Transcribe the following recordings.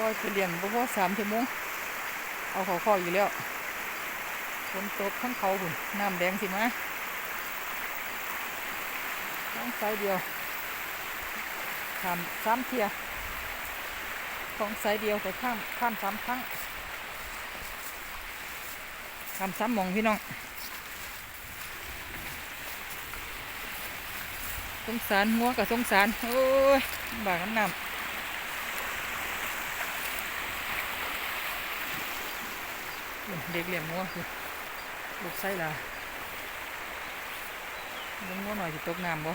ล่อยไปเลี้ยงบ่พอสามชั่วโมงเอาเขาข้ออยู่แล้วฝนตกทั้งเขาบุ่นน้ำแดงสิมาต้องสายเดียวทำสามเทียของสายเดียวแต่ข้ามข้ามสามครั้งข้ามสามหมองพี่น้องสงสารหัวกับสงสาร โอ้ยบากน้ำน้ำ เด็กเลี้ยงงัวคือลูกไส้ลาลงงัวหน่อยจะตกน้ำบ่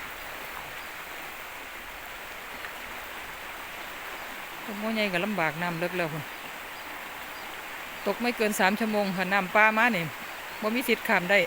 ตกงัวใหญ่ก็ลำบากน้ำเลิกแล้วคุณตกไม่เกินสามชั่วโมงค่ะน้ำปลามาเนี่ยบ่มีสิทธิ์ขามได้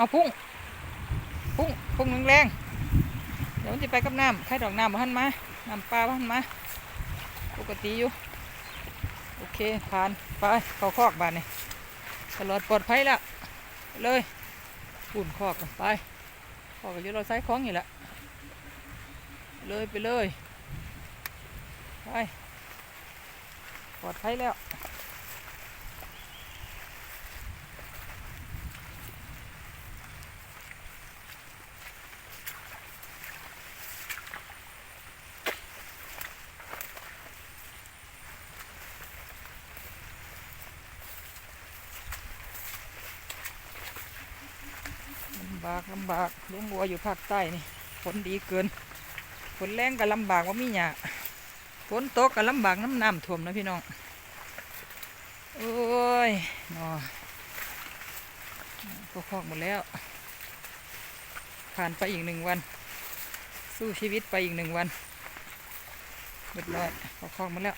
เอาพุ่ง พุ่ง พุ่งแรงๆเดี๋ยวมันจะไปกับน้ำใครดอกน้ำบ้านมา น้ำปลาบ้านมา ปกติอยู่ โอเค ผ่าน ไปเข้าคอกบ้านนี่ตลอดปลอดภัยละเลยปุ่นคอกกันไปคอกก็อยู่เราซ้ายคล้องอยู่ละเลยไปเลย ไป ปลอดภัยแล้วำบากลำบากลี้ยงวัวอยู่ภาคใต้นี่ฝนดีเกินฝนแรงก็ลำบากว่ามีหยาฝนตกก็ลำบากน้ำน้ำท่วมนะพี่น้องโอ้ยนอก็คอกหมดแล้ว ผ่านไปอีกหนึ่งวัน สู้ชีวิตไปอีกหนึ่งวันเรียบร้อยก็คอกหมดแล้ว